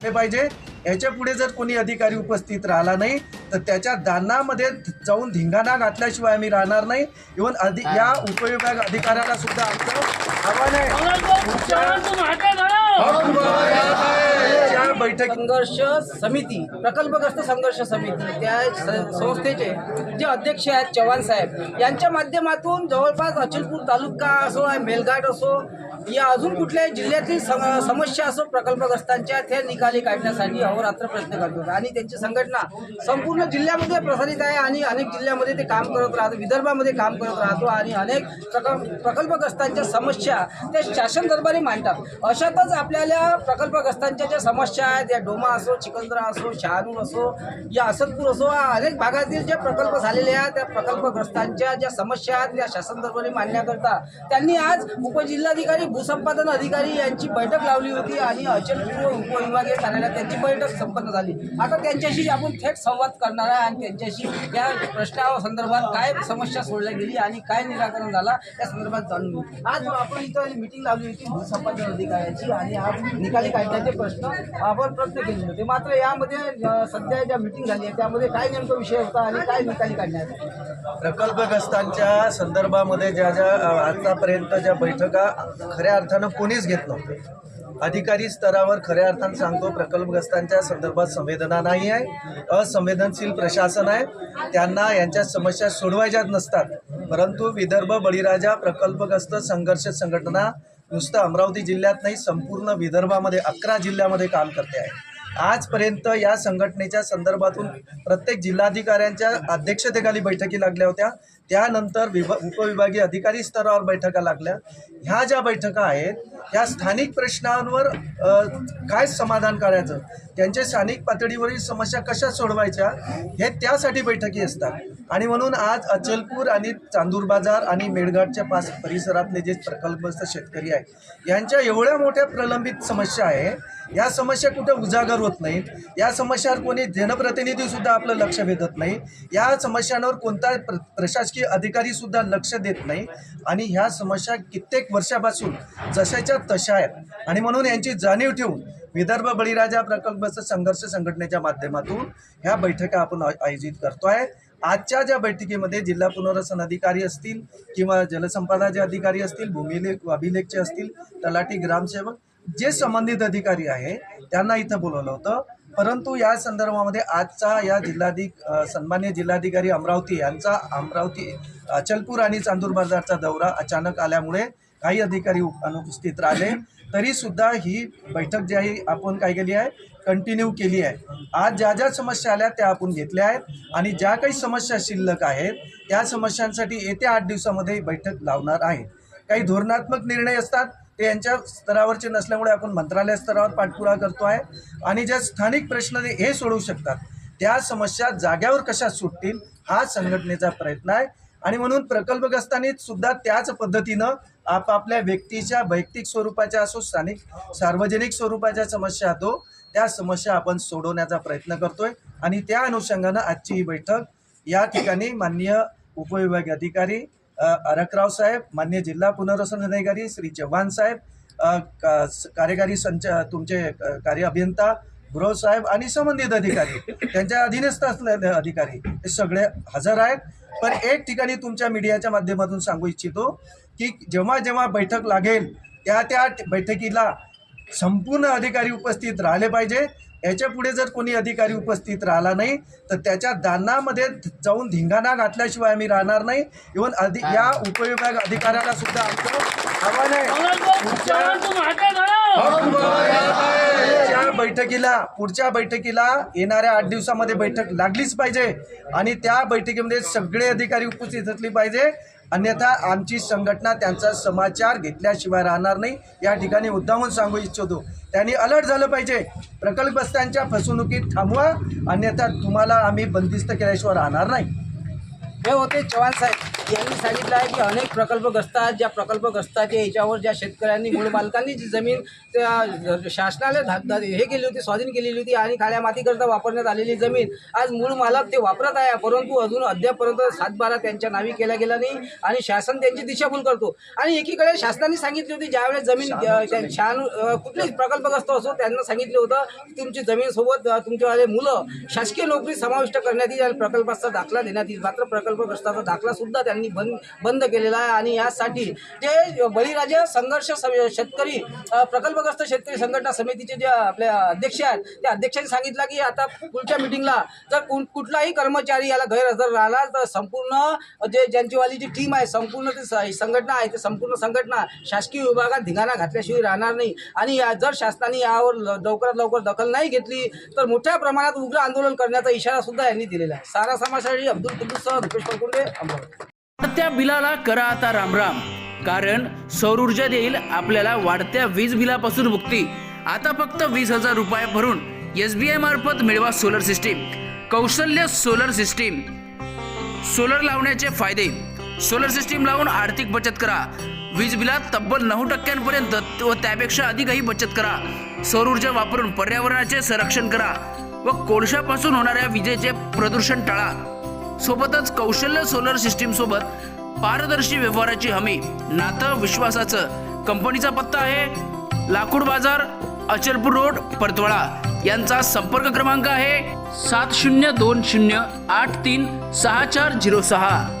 हे पाहिजे. याच्यापुढे जर कोणी अधिकारी उपस्थित राहिला नाही तर त्याच्या दानामध्ये जाऊन धिंगाणा घातल्याशिवाय आम्ही राहणार नाही. इव्हन अधि या उपविभाग अधिकाऱ्याला सुद्धा आमचं आव्हान आहे. या बैठक संघर्ष समिती प्रकल्पग्रस्त संघर्ष समिती त्या संस्थेचे जे अध्यक्ष आहेत चव्हाण साहेब यांच्या माध्यमातून जवळपास अचलपूर तालुका असो मेलघाट असो या अजून कुठल्याही जिल्ह्यातील समस्या असो प्रकल्पग्रस्तांच्या त्या निकाली काढण्यासाठी अहोरात्र प्रयत्न करतात आणि त्यांची संघटना संपूर्ण जिल्ह्यामध्ये प्रसारित आहे आणि अनेक जिल्ह्यामध्ये ते काम करत राहतो विदर्भामध्ये काम करत राहतो आणि अनेक प्रकल्पग्रस्तांच्या समस्या त्या शासन दरबारी मांडतात. अशातच आपल्याला प्रकल्पग्रस्तांच्या ज्या समस्या आहेत या डोमा असो चिकंदरा असो शहानूर असो या असदपूर असो अनेक भागातील जे प्रकल्प झालेले आहेत त्या प्रकल्पग्रस्तांच्या ज्या समस्या आहेत त्या शासन दरबारी मांडण्याकरता त्यांनी आज उपजिल्हाधिकारी भूसंपादन अधिकारी यांची बैठक लावली होती आणि अचलपूर उपविभागीय कार्यालयात त्यांची बैठक संपन्न झाली. आता त्यांच्याशी आपण थेट संवाद करणार आहे आणि त्यांच्याशी या प्रश्नासंदर्भात काय समस्या सोडल्या गेली आणि काय निराकरण झाला या संदर्भात जाणून घेऊ. आज आपण इथं मिटिंग लावली होती भूसंपादन अधिकाऱ्याची आणि आज निकाली काढण्याचे प्रश्न आपण प्रयत्न केले होते. मात्र यामध्ये सध्या ज्या मिटिंग झाली आहे त्यामध्ये काय नेमका विषय होता आणि काय निकाली काढण्यात प्रकल्पग्रस्तांच्या संदर्भामध्ये ज्या ज्या आतापर्यंत ज्या बैठका खऱ्या अर्थानं कोणीच घेत नव्हते. अधिकारी स्तरावर खऱ्या अर्थानं सांगतो प्रकल्पग्रस्तांच्या संदर्भात संवेदना नाही आहे असंवेदनशील प्रशासन आहे. त्यांना यांच्या समस्या सोडवायच्याच नसतात. परंतु विदर्भ बळीराजा प्रकल्पग्रस्त संघर्ष संघटना नुसतं अमरावती जिल्ह्यात नाही संपूर्ण विदर्भामध्ये अकरा जिल्ह्यामध्ये काम करते आहे. आजपर्यंत या संघटनेच्या संदर्भातून प्रत्येक जिल्हाधिकाऱ्यांच्या अध्यक्षतेखाली बैठकी लागल्या होत्या. त्यानंतर विभा उपविभागीय अधिकारी स्तरावर बैठका लागल्या. ह्या ज्या बैठका आहेत ह्या स्थानिक प्रश्नांवर काय समाधान करायचं? त्यांच्या स्थानिक पातळीवरील समस्या कशा सोडवायच्या? हे त्यासाठी बैठकी असतात. आणि म्हणून आज अचलपूर आणि चांदूर बाजार आणि मेळघाटच्या पास परिसरातले जे प्रकल्पस्थ शेतकरी आहेत यांच्या एवढ्या मोठ्या प्रलंबित समस्या आहे या समस्या कुठं उजागर होत नाहीत या समस्यावर कोणी जनप्रतिनिधीसुद्धा आपलं लक्ष वेधत नाही या समस्यांवर कोणता प्र प्रशासकीय अधिकारी सुद्धा लक्ष देत नाही. आणि ह्या समस्या कित्येक वर्षापासून जशाच्या तशा आहेत. आणि म्हणून यांची जाणीव ठेवून विदर्भ बळीराजा प्रकल्पाचं संघर्ष संघटनेच्या माध्यमातून ह्या बैठका आपण आयोजित करतोय. आजच्या ज्या बैठकीमध्ये जिल्हा पुनर्वसन अधिकारी असतील किंवा जलसंपदाचे अधिकारी असतील भूमिलेख अभिलेखचे असतील तलाठी ग्रामसेवक जे संबंधित अधिकारी आहे त्यांना इथं बोलवलं होतं. परंतु या संदर्भामध्ये आजचा या जिल्हाधिक सन्मान्य जिल्हाधिकारी अमरावती यांचा अमरावती अचलपूर आणि चांदूर बाजारचा दौरा अचानक आल्यामुळे काही अधिकारी उप- अनुपस्थित राहिले. तरी सुद्धा ही बैठक जी आहे आपण काय केली आहे? कंटिन्यू केली आहे. आज ज्या ज्या समस्या आल्या त्या आपण घेतल्या आहेत. आणि ज्या काही समस्या शिल्लक आहेत त्या समस्यांसाठी येत्या आठ दिवसामध्ये बैठक लावणार आहे. काही धोरणात्मक निर्णय असतात ते यांच्या स्तरावरचे नसल्यामुळे आपण मंत्रालय स्तरावर पाठपुरावा करतो आहे आणि ज्या स्थानिक प्रश्न हे सोडवू शकतात त्या समस्या जाग्यावर कशा सुटतील हा संघटनेचा प्रयत्न आहे. आणि म्हणून प्रकल्पग्रस्तांनी सुद्धा त्याच पद्धतीनं आपापल्या व्यक्तीच्या वैयक्तिक स्वरूपाच्या असो स्थानिक सार्वजनिक स्वरूपाच्या समस्या असो त्या समस्या आपण सोडवण्याचा प्रयत्न करतोय. आणि त्या अनुषंगानं आजची ही बैठक या ठिकाणी माननीय उपविभागीय अधिकारी अरकराव साहेब मान्य जिल्हा पुनर्वसन अधिकारी श्री चव्हाण साहेब का- कार्यकारी संच तुमचे कार्य अभियंता गुरव साहेब आणि संबंधित अधिकारी त्यांच्या अधीनस्थ असलेले अधिकारी हे सगळे हजर आहेत. पण एक ठिकाणी तुमच्या मीडियाच्या माध्यमातून सांगू इच्छितो की जेव्हा जेव्हा बैठक लागेल त्या त्या बैठकीला संपूर्ण अधिकारी उपस्थित राहिले पाहिजे. याच्यापुढे जर कोणी अधिकारी उपस्थित राहिला नाही तर त्याच्या दानामध्ये जाऊन धिंगाणा घातल्याशिवाय आम्ही राहणार नाही. इव्हन अधि या उपविभाग अधिकाऱ्याला सुद्धा आमचं आव्हान आहे. बैठकीला पुढच्या बैठकीला येणाऱ्या आठ दिवसामध्ये बैठक लागलीच पाहिजे. आणि त्या बैठकीमध्ये सगळे अधिकारी उपस्थित असले पाहिजे. अन्यथा आमची संघटना त्यांचा समाचार घेतल्याशिवाय राहणार नाही. या ठिकाणी उद्दामून सांगू इच्छितो. त्यांनी अलर्ट झालं पाहिजे. प्रकल्पस्थांच्या फसवणुकीत थांबवा. अन्यथा तुम्हाला आम्ही बंदिस्त केल्याशिवाय राहणार नाही. हे होते चव्हाण साहेब. यांनी सांगितलं आहे की अनेक प्रकल्पग्रस्त आहेत ज्या प्रकल्पग्रस्ताच्या याच्यावर ज्या शेतकऱ्यांनी मूळ मालकांनी जी जमीन त्या शासनाने धा- धा- हे केली होती स्वाधीन केलेली होती आणि खाड्या मातीकरता वापरण्यात आलेली जमीन आज मूळ मालक ते वापरत आहे. परंतु अजून अद्यापपर्यंत सातबारा त्यांच्या नावी केला गेला नाही आणि शासन त्यांची दिशाभूल करतो. आणि एकीकडे शासनाने सांगितली होती ज्यावेळेस जमीन शान कुठलीच प्रकल्पग्रस्त असो त्यांना सांगितलं होतं की तुमची जमीनसोबत तुमच्यावाले मुलं शासकीय नोकरी समाविष्ट करण्यात येईल आणि प्रकल्पाचा दाखला देण्यात येईल. मात्र प्रकल्पग्रस्ताचा दाखला सुद्धा त्यांनी बंद बंद केलेला आहे. आणि यासाठी जे बळीराजा संघर्ष शेतकरी प्रकल्पग्रस्त शेतकरी संघटना समितीचे जे आपल्या अध्यक्ष आहेत त्या अध्यक्षांनी सांगितलं की आता पुढच्या मिटिंगला जर कुठ कुठलाही कर्मचारी याला गैरहजर राहिला तर संपूर्ण जे ज्यांचीवाली जी टीम आहे संपूर्ण ती संघटना आहे ते संपूर्ण संघटना शासकीय विभागात धिंगाणा घातल्याशिवाय राहणार नाही. आणि या- जर शासनाने यावर लवकरात लवकर दखल नाही घेतली तर मोठ्या प्रमाणात उग्र आंदोलन करण्याचा इशारा सुद्धा यांनी दिलेला आहे. सारा समाजासाठी अब्दुल कुद्दूससह रुपेश परकुंडे अमरावती. वाढत्या बिलाला करा आता रामराम. कारण सौर ऊर्जा देईल आपल्याला वाढत्या वीज बिलापासून मुक्ती. आता फक्त वीस हजार रुपये भरून एस बी आय मार्फत मिळवा सोलर सिस्टीम. कौशल्य सोलर सिस्टीम. सोलर लावण्याचे फायदे. सोलर सिस्टीम लावून आर्थिक बचत करा. वीज बिलात तब्बल नऊ टक्क्यांपर्यंत व त्यापेक्षा अधिकही बचत करा. सौर ऊर्जा वापरून पर्यावरणाचे संरक्षण करा. व कोळशापासून होणाऱ्या विजेचे प्रदूषण टाळा. सोबतच कौशल्य सोलर सिस्टीम सोबत पारदर्शी व्यवहाराची हमी. नातं विश्वासाचं. कंपनीचा पत्ता आहे लाकूड बाजार अचलपूर रोड परतवाळा. यांचा संपर्क क्रमांक आहे सात शून्य दोन शून्य आठ तीन सहा चार झिरो सहा.